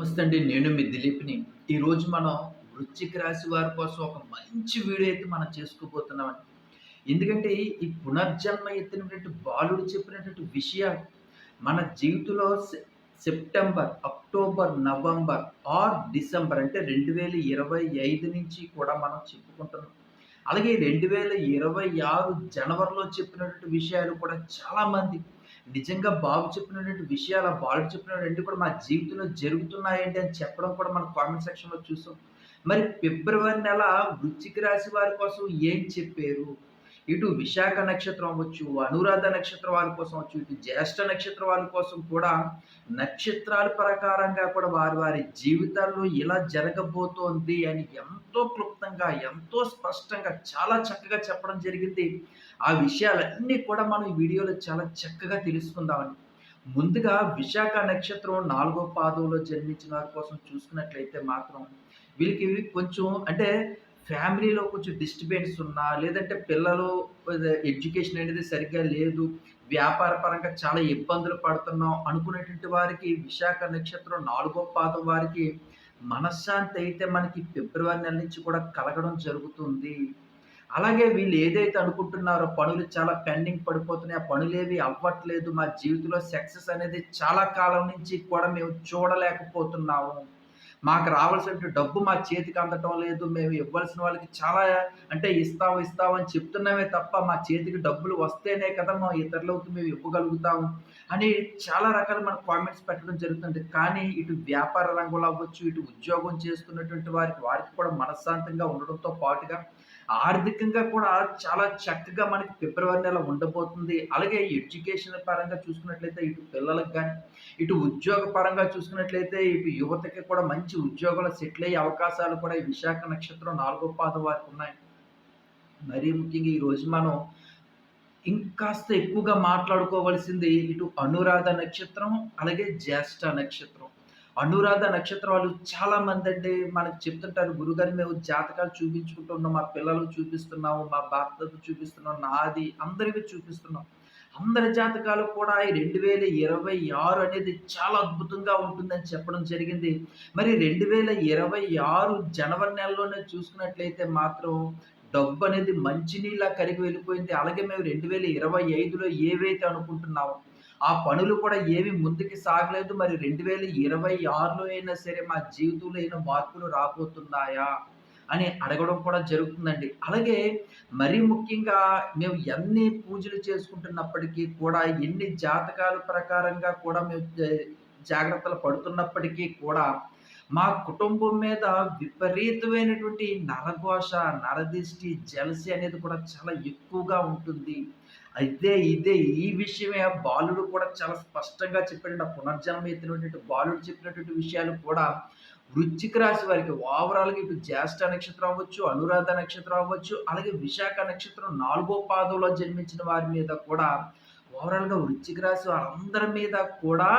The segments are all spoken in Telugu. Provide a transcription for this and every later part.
నమస్తే అండి నేను మీ దిలీప్ని. ఈరోజు మనం వృశ్చిక రాశి వారి కోసం ఒక మంచి వీడియో అయితే మనం చేసుకోబోతున్నామండి. ఎందుకంటే ఈ పునర్జన్మ ఎత్తినటువంటి బాలుడు చెప్పినటువంటి విషయాలు మన జీవితంలో September October November or December అంటే రెండు వేల ఇరవై ఐదు నుంచి కూడా మనం చెప్పుకుంటున్నాం. అలాగే రెండు వేల ఇరవై ఆరు జనవరిలో చెప్పినటువంటి విషయాలు కూడా చాలామంది నిజంగా బాబు చెప్పినటువంటి విషయాలు ఆ బాలు చెప్పినటువంటి కూడా మా జీవితంలో జరుగుతున్నాయండి అని చెప్పడం కూడా మన కామెంట్ సెక్షన్లో చూసాం. మరి ఫిబ్రవరి నెల వృశ్చిక రాశి వారి కోసం ఏం చెప్పారు? ఇటు విశాఖ నక్షత్రం అవ్వచ్చు అనురాధ నక్షత్ర వారి కోసం అవచ్చు ఇటు జ్యేష్ఠ నక్షత్ర వారి కోసం కూడా నక్షత్రాల ప్రకారంగా కూడా వారి వారి జీవితాల్లో ఇలా జరగబోతోంది అని ఎంతో క్లుప్తంగా ఎంతో స్పష్టంగా చాలా చక్కగా చెప్పడం జరిగింది. ఆ విషయాలన్నీ కూడా మనం ఈ వీడియోలో చాలా చక్కగా తెలుసుకుందామని. ముందుగా విశాఖ నక్షత్రం నాలుగో పాదంలో జన్మించిన వారి కోసం చూసుకున్నట్లయితే మాత్రం వీళ్ళకి కొంచెం అంటే ఫ్యామిలీలో కొంచెం డిస్టర్బెన్స్ ఉన్నా లేదంటే పిల్లలు ఎడ్యుకేషన్ అనేది సరిగ్గా లేదు వ్యాపార పరంగా చాలా ఇబ్బందులు పడుతున్నాం అనుకునేటువంటి వారికి విశాఖ నక్షత్రం నాలుగో పాదం వారికి మనశ్శాంతి అయితే మనకి ఫిబ్రవరి నెల నుంచి కూడా కలగడం జరుగుతుంది. అలాగే వీళ్ళు ఏదైతే అనుకుంటున్నారో పనులు చాలా పెండింగ్ పడిపోతున్నాయి ఆ పనులు ఏవి అవ్వట్లేదు మా జీవితంలో సక్సెస్ అనేది చాలా కాలం నుంచి కూడా మేము చూడలేకపోతున్నాము. మాకు రావాల్సిన డబ్బు మా చేతికి అందటం లేదు మేము ఇవ్వాల్సిన వాళ్ళకి చాలా అంటే ఇస్తాం ఇస్తాం అని చెప్తున్నామే తప్ప మా చేతికి డబ్బులు వస్తేనే కదా మా ఇతరులకి మేము ఇవ్వగలుగుతాము అని చాలా రకాల మన కామెంట్స్ పెట్టడం జరుగుతుంది. కానీ ఇటు వ్యాపార రంగంలో అవ్వచ్చు ఇటు ఉద్యోగం చేస్తున్నటువంటి వారికి వారికి కూడా మనశ్శాంతంగా ఉండడంతో పాటుగా ఆర్థికంగా కూడా చాలా చక్కగా మనకి ఫిబ్రవరి నెల ఉండబోతుంది. అలాగే ఎడ్యుకేషన్ పరంగా చూసుకున్నట్లయితే ఇటు పిల్లలకు కానీ ఇటు ఉద్యోగ పరంగా చూసుకున్నట్లయితే ఇటు యువతకి కూడా మంచి ఉద్యోగాలు సెటిల్ అయ్యే అవకాశాలు కూడా ఈ విశాఖ నక్షత్రం నాలుగో పాదం వారికి ఉన్నాయి. మరీ ముఖ్యంగా ఈరోజు మనం ఇంకాస్త ఎక్కువగా మాట్లాడుకోవలసింది ఇటు అనురాధ నక్షత్రం అలాగే జ్యేష్ఠ నక్షత్రం. అనురాధ నక్షత్రం వాళ్ళు చాలా మంది అంటే మనకు చెప్తుంటారు గురుగారు మేము జాతకాలు చూపించుకుంటున్నాం మా పిల్లలు చూపిస్తున్నాము మా భర్తకు చూపిస్తున్నాం నాది అందరికీ చూపిస్తున్నాం. అందరి జాతకాలు కూడా ఈ రెండు వేల ఇరవై ఆరు అనేది చాలా అద్భుతంగా ఉంటుందని చెప్పడం జరిగింది. మరి రెండు వేల ఇరవై ఆరు జనవరి నెలలోనే చూసుకున్నట్లయితే మాత్రం డబ్బు అనేది మంచినీళ్ళ కరిగి వెళ్ళిపోయింది. అలాగే మేము రెండు వేల ఇరవై ఐదులో ఏవైతే అనుకుంటున్నామో ఆ పనులు కూడా ఏమి ముందుకు సాగలేదు. మరి రెండు వేల ఇరవై ఆరులో అయినా సరే మా జీవితంలో అయినా మార్పులు రాబోతున్నాయా అని అడగడం కూడా జరుగుతుందండి. అలాగే మరీ ముఖ్యంగా మేము ఎన్ని పూజలు చేసుకుంటున్నప్పటికీ కూడా ఎన్ని జాతకాల ప్రకారంగా కూడా మేము జాగ్రత్తలు పడుతున్నప్పటికీ కూడా మా కుటుంబం మీద విపరీతమైనటువంటి నరఘోష నరదిష్టి జలసి అనేది కూడా చాలా ఎక్కువగా ఉంటుంది. అయితే ఇదే ఈ విషయమే బాలుడు కూడా చాలా స్పష్టంగా చెప్పాడు పునర్జన్మ ఎత్తినటువంటి బాలుడు చెప్పినటువంటి విషయాలు కూడా వృశ్చిక రాశి వారికి ఓవరాల్గా ఇటు జ్యేష్ఠ నక్షత్రం అవ్వచ్చు అనురాధ నక్షత్రం అవ్వచ్చు అలాగే విశాఖ నక్షత్రం నాలుగో పాదంలో జన్మించిన వారి మీద కూడా ఓవరాల్గా వృశ్చిక రాశి వారందరి మీద కూడా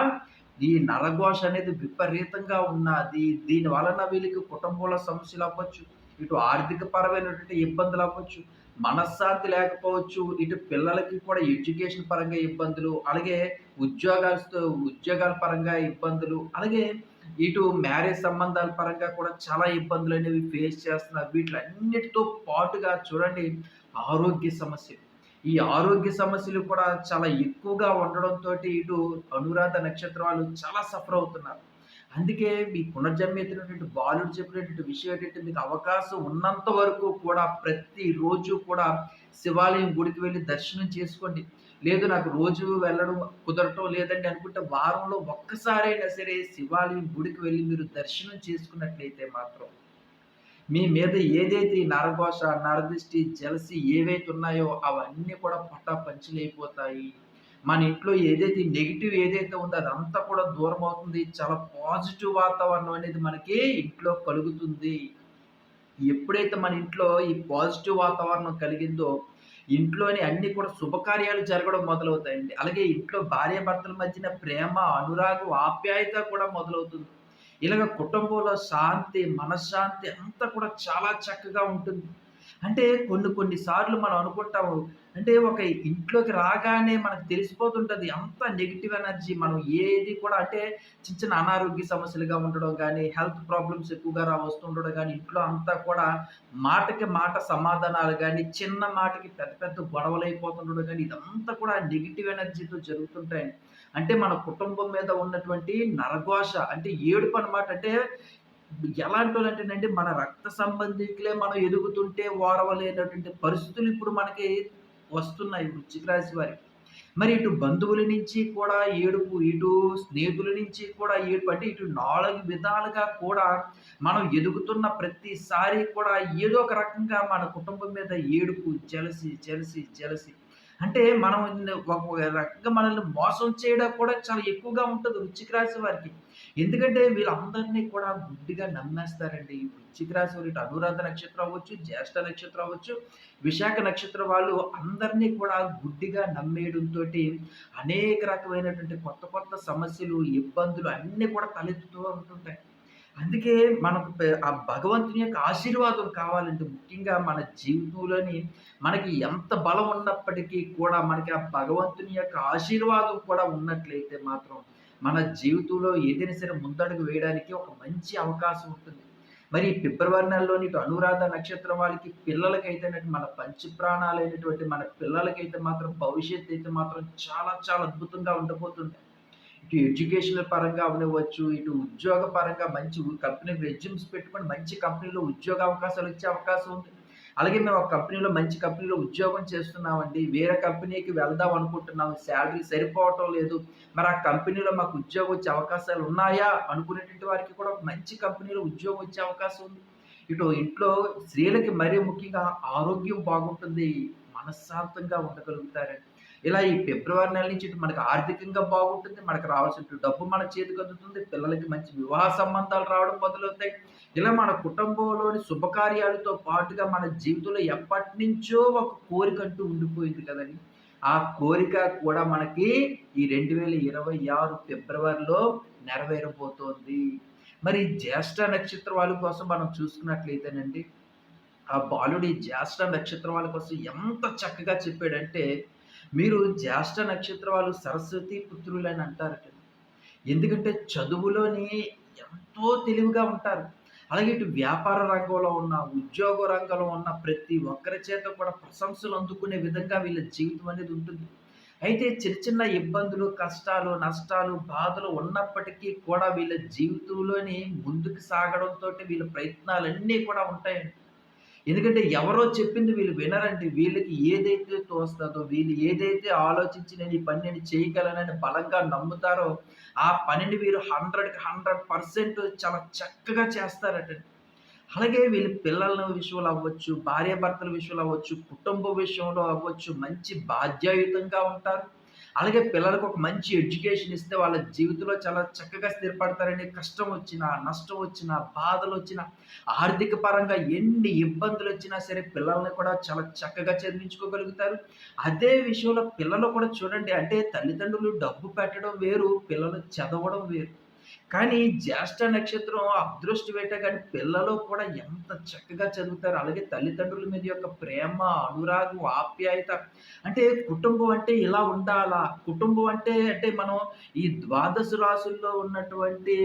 ఈ నరఘోష అనేది విపరీతంగా ఉన్నది. దీని వలన వీళ్ళకి కుటుంబంలో సమస్యలు అవ్వచ్చు ఇటు ఆర్థిక పరమైనటువంటి ఇబ్బందులు అవ్వచ్చు మనశ్శాంతి లేకపోవచ్చు ఇటు పిల్లలకి కూడా ఎడ్యుకేషన్ పరంగా ఇబ్బందులు అలాగే ఉద్యోగాలతో ఉద్యోగాల పరంగా ఇబ్బందులు అలాగే ఇటు మ్యారేజ్ సంబంధాల పరంగా కూడా చాలా ఇబ్బందులు అనేవి ఫేస్ చేస్తున్నారు. వీటిలన్నిటితో పాటుగా చూడండి ఆరోగ్య సమస్యలు. ఈ ఆరోగ్య సమస్యలు కూడా చాలా ఎక్కువగా ఉండడంతో ఇటు అనురాధ నక్షత్రాలు చాలా సఫర్ అవుతున్నారు. అందుకే మీ పునర్జన్మ ఎత్తినటువంటి బాలుడు చెప్పినటువంటి విషయం ఏంటంటే మీకు అవకాశం ఉన్నంత వరకు కూడా ప్రతిరోజు కూడా శివాలయం గుడికి వెళ్ళి దర్శనం చేసుకోండి. లేదు నాకు రోజు వెళ్ళడం కుదరటం లేదండి అనుకుంటే వారంలో ఒక్కసారైనా సరే శివాలయం గుడికి వెళ్ళి మీరు దర్శనం చేసుకున్నట్లయితే మాత్రం మీ మీద ఏదైతే నరఘోష నరదృష్టి జలసి ఏవైతే ఉన్నాయో అవన్నీ కూడా పట్టా పంచులైపోతాయి మన ఇంట్లో ఏదైతే నెగిటివ్ ఏదైతే ఉందో అదంతా కూడా దూరం అవుతుంది. చాలా పాజిటివ్ వాతావరణం అనేది మనకి ఇంట్లో కలుగుతుంది. ఎప్పుడైతే మన ఇంట్లో ఈ పాజిటివ్ వాతావరణం కలిగిందో ఇంట్లోని అన్ని కూడా శుభకార్యాలు జరగడం మొదలవుతాయండి. అలాగే ఇంట్లో భార్యాభర్తల మధ్యన ప్రేమ అనురాగం ఆప్యాయత కూడా మొదలవుతుంది. ఇలాగ కుటుంబంలో శాంతి మనశ్శాంతి అంతా కూడా చాలా చక్కగా ఉంటుంది. అంటే కొన్ని కొన్ని సార్లు మనం అనుకుంటాము అంటే ఒక ఇంట్లోకి రాగానే మనకు తెలిసిపోతుంటుంది అంత నెగిటివ్ ఎనర్జీ మనం ఏది కూడా అంటే చిన్న చిన్న అనారోగ్య సమస్యలుగా ఉండడం కానీ హెల్త్ ప్రాబ్లమ్స్ ఎక్కువగా రా వస్తుండడం కానీ ఇంట్లో అంతా కూడా మాటకి మాట సమాధానాలు కానీ చిన్న మాటకి పెద్ద పెద్ద గొడవలయిపోతుండడం కానీ ఇదంతా కూడా నెగిటివ్ ఎనర్జీతో జరుగుతుంటాయి అంటే మన కుటుంబం మీద ఉన్నటువంటి నరఘోష అంటే ఏడుపనమాట. అంటే ఎలాంటి ఎలాంటోలంటేనండి మన రక్త సంబంధికులే మనం ఎదుగుతుంటే ఓరవలేనటువంటి పరిస్థితులు ఇప్పుడు మనకి వస్తున్నాయి వృశ్చిక రాశి వారికి. మరి ఇటు బంధువుల నుంచి కూడా ఏడుపు, ఇటు స్నేహితుల నుంచి కూడా ఏడుపు. అంటే ఇటు నాలుగు విధాలుగా కూడా మనం ఎదుగుతున్న ప్రతిసారి కూడా ఏదో ఒక రకంగా మన కుటుంబం మీద ఏడుపు, జలసి జలసి జలసి అంటే మనం ఒక రకంగా మనల్ని మోసం చేయడం కూడా చాలా ఎక్కువగా ఉంటుంది వృచ్చిక రాశి వారికి. ఎందుకంటే వీళ్ళందరినీ కూడా గుడ్డిగా నమ్మేస్తారండి. ఈ వృశ్చిక రాశి వారి ఇటు అనురాధ నక్షత్రం అవ్వచ్చు, జ్యేష్ఠ నక్షత్రం అవ్వచ్చు, విశాఖ నక్షత్రం వాళ్ళు అందరినీ కూడా గుడ్డిగా నమ్మేయడంతోటి అనేక రకమైనటువంటి కొత్త కొత్త సమస్యలు, ఇబ్బందులు అన్నీ కూడా తలెత్తుతూ ఉంటుంటాయి. అందుకే మనకు ఆ భగవంతుని యొక్క ఆశీర్వాదం కావాలంటే ముఖ్యంగా మన జీవితంలోని మనకి ఎంత బలం ఉన్నప్పటికీ కూడా మనకి ఆ భగవంతుని యొక్క ఆశీర్వాదం కూడా ఉన్నట్లయితే మాత్రం మన జీవితంలో ఏదైనా సరే ముందడుగు వేయడానికి ఒక మంచి అవకాశం ఉంటుంది. మరి ఫిబ్రవరి నెలలోని ఇటు అనురాధ నక్షత్రం వాళ్ళకి పిల్లలకైతేనండి మన పంచ ప్రాణాలైనటువంటి మన పిల్లలకైతే మాత్రం భవిష్యత్తు అయితే మాత్రం చాలా చాలా అద్భుతంగా ఉండబోతుంది. ఇటు ఎడ్యుకేషనల్ పరంగా ఉండవచ్చు ఇటు ఉద్యోగ పరంగా మంచి కంపెనీ రెజ్యూమ్స్ పెట్టుకొని మంచి కంపెనీలో ఉద్యోగ అవకాశాలు వచ్చే అవకాశం ఉంది. అలాగే మేము ఒక కంపెనీలో మంచి కంపెనీలో ఉద్యోగం చేస్తున్నామండి. వేరే కంపెనీకి వెళ్దాం అనుకుంటున్నాం. శాలరీ సరిపోవటం లేదు. మరి ఆ కంపెనీలో మాకు ఉద్యోగం వచ్చే అవకాశాలు ఉన్నాయా? అనుకునేటువంటి వారికి కూడా మంచి కంపెనీలో ఉద్యోగం వచ్చే అవకాశం ఉంది. ఇటు ఇంట్లో స్త్రీలకి మరీ ముఖ్యంగా ఆరోగ్యం బాగుంటుంది. మనశ్శాంతంగా ఉండగలుగుతారండి. ఇలా ఈ ఫిబ్రవరి నెల నుంచి మనకు ఆర్థికంగా బాగుంటుంది. మనకు రావాల్సిన డబ్బు మన చేతికందుతుంది. పిల్లలకి మంచి వివాహ సంబంధాలు రావడం మొదలవుతాయి. ఇలా మన కుటుంబంలోని శుభకార్యాలతో పాటుగా మన జీవితంలో ఎప్పటినుంచో ఒక కోరిక అంటూ ఉండిపోయింది కదండి ఆ కోరిక కూడా మనకి ఈ 2026 ఫిబ్రవరిలో నెరవేరబోతోంది. మరి జ్యేష్ఠ నక్షత్రం వాళ్ళ కోసం మనం చూసుకున్నట్లయితేనండి, ఆ బాలుడి జ్యేష్ఠ నక్షత్రం వాళ్ళ కోసం ఎంత చక్కగా చెప్పాడంటే, మీరు జ్యేష్ఠ నక్షత్ర వాళ్ళు సరస్వతి పుత్రులని అంటారట. ఎందుకంటే చదువులోని ఎంతో తెలివిగా ఉంటారు. అలాగే ఇటు వ్యాపార రంగంలో ఉన్న, ఉద్యోగ రంగంలో ఉన్న ప్రతి ఒక్కరి చేత కూడా ప్రశంసలు అందుకునే విధంగా వీళ్ళ జీవితం అనేది ఉంటుంది. అయితే చిన్న చిన్న ఇబ్బందులు, కష్టాలు, నష్టాలు, బాధలు ఉన్నప్పటికీ కూడా వీళ్ళ జీవితంలోని ముందుకు సాగడంతో వీళ్ళ ప్రయత్నాలన్నీ కూడా ఉంటాయండి. ఎందుకంటే ఎవరో చెప్పింది వీళ్ళు వినరండి. వీళ్ళకి ఏదైతే తోస్తుందో వీళ్ళు ఏదైతే ఆలోచించి నేను ఈ పని నేను చేయగలనని బలంగా నమ్ముతారో, ఆ పనిని వీరు 100కి 100% చాలా చక్కగా చేస్తారట అలాగే వీళ్ళు పిల్లల విషయంలో అవ్వచ్చు, భార్యాభర్తల విషయంలో అవ్వచ్చు, కుటుంబ విషయంలో అవ్వచ్చు, మంచి బాధ్యాయుతంగా ఉంటారు. అలాగే పిల్లలకు ఒక మంచి ఎడ్యుకేషన్ ఇస్తే వాళ్ళ జీవితంలో చాలా చక్కగా స్థిరపడతారండి. కష్టం వచ్చినా, నష్టం వచ్చినా, బాధలొచ్చినా, ఆర్థిక పరంగా ఎన్ని ఇబ్బందులు వచ్చినా సరే పిల్లల్ని కూడా చాలా చక్కగా చదివించుకోగలుగుతారు. అదే విషయంలో పిల్లలు కూడా చూడండి అంటే తల్లిదండ్రులు డబ్బు పెట్టడం వేరు, పిల్లలు చదవడం వేరు. కానీ జ్యేష్ఠ నక్షత్రం అదృష్టవేట కానీ పిల్లలు కూడా ఎంత చక్కగా చదువుతారు. అలాగే తల్లిదండ్రుల మీద యొక్క ప్రేమ, అనురాగం, ఆప్యాయత అంటే కుటుంబం అంటే ఇలా ఉండాలా? కుటుంబం అంటే, అంటే మనం ఈ ద్వాదశ రాసుల్లో ఉన్నటువంటి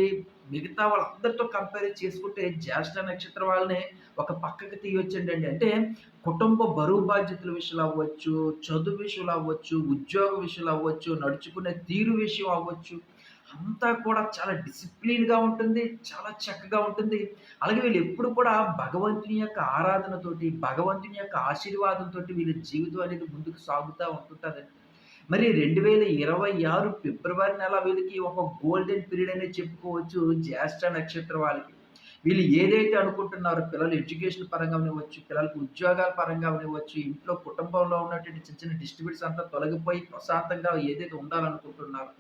మిగతా వాళ్ళందరితో కంపేర్ చేసుకుంటే జ్యేష్ఠ నక్షత్రం వాళ్ళని ఒక పక్కకి తీయొచ్చండి అంటే కుటుంబ బరువు బాధ్యతల విషయాలు అవ్వచ్చు, చదువు విషయాలు అవ్వచ్చు, ఉద్యోగ విషయంలో అవ్వచ్చు, నడుచుకునే తీరు విషయం అవ్వచ్చు. అంతా కూడా చాలా డిసిప్లిన్‌గా ఉంటుంది. చాలా చక్కగా ఉంటుంది. అలాగే వీళ్ళు ఎప్పుడు కూడా భగవంతుని యొక్క ఆరాధనతోటి, భగవంతుని యొక్క ఆశీర్వాదంతో వీళ్ళ జీవితం అనేది ముందుకు సాగుతూ ఉంటుంటదండి. మరి 2026 ఫిబ్రవరి నెల వీళ్ళకి ఒక గోల్డెన్ పీరియడ్ అనేది చెప్పుకోవచ్చు జ్యేష్ఠ నక్షత్రం వాళ్ళకి. వీళ్ళు ఏదైతే అనుకుంటున్నారో పిల్లలు ఎడ్యుకేషన్ పరంగా ఇవ్వచ్చు పిల్లలకు ఉద్యోగాల పరంగా ఇవ్వచ్చు ఇంట్లో కుటుంబంలో ఉన్నటువంటి చిన్న చిన్న డిస్ట్రిబ్యూట్స్ అంతా తొలగిపోయి ప్రశాంతంగా ఏదైతే ఉండాలనుకుంటున్నారో,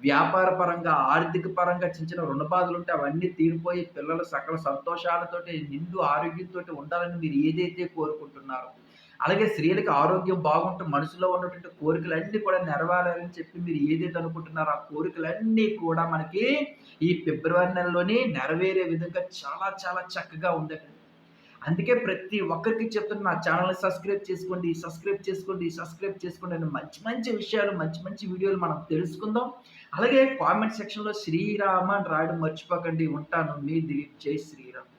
వ్యాపార పరంగా, ఆర్థిక పరంగా చిన్న చిన్న రుణ బాధలుంటే అవన్నీ తీరిపోయి పిల్లలు సకల సంతోషాలతోటి నిండు ఆరోగ్యంతో ఉండాలని మీరు ఏదైతే కోరుకుంటున్నారో, అలాగే స్త్రీలకి ఆరోగ్యం బాగుంటే మనసులో ఉన్నటువంటి కోరికలన్నీ కూడా నెరవేరాలని చెప్పి మీరు ఏదైతే అనుకుంటున్నారో, ఆ కోరికలన్నీ కూడా మనకి ఈ ఫిబ్రవరి నెలలోనే నెరవేరే విధంగా చాలా చాలా చక్కగా ఉందటండి. అందుకే ప్రతి ఒక్కరికి చెప్తున్న నా ఛానల్‌ని సబ్స్క్రైబ్ చేసుకోండి, సబ్స్క్రైబ్ చేసుకోండి, సబ్స్క్రైబ్ చేసుకోండి అని మంచి మంచి విషయాలు, మంచి మంచి వీడియోలు మనం తెలుసుకుందాం. అలాగే కామెంట్ సెక్షన్‌లో శ్రీరామ అని రాయడం మర్చిపోకండి. ఉంటాను. మీ దిలీప్. జై శ్రీరామ్.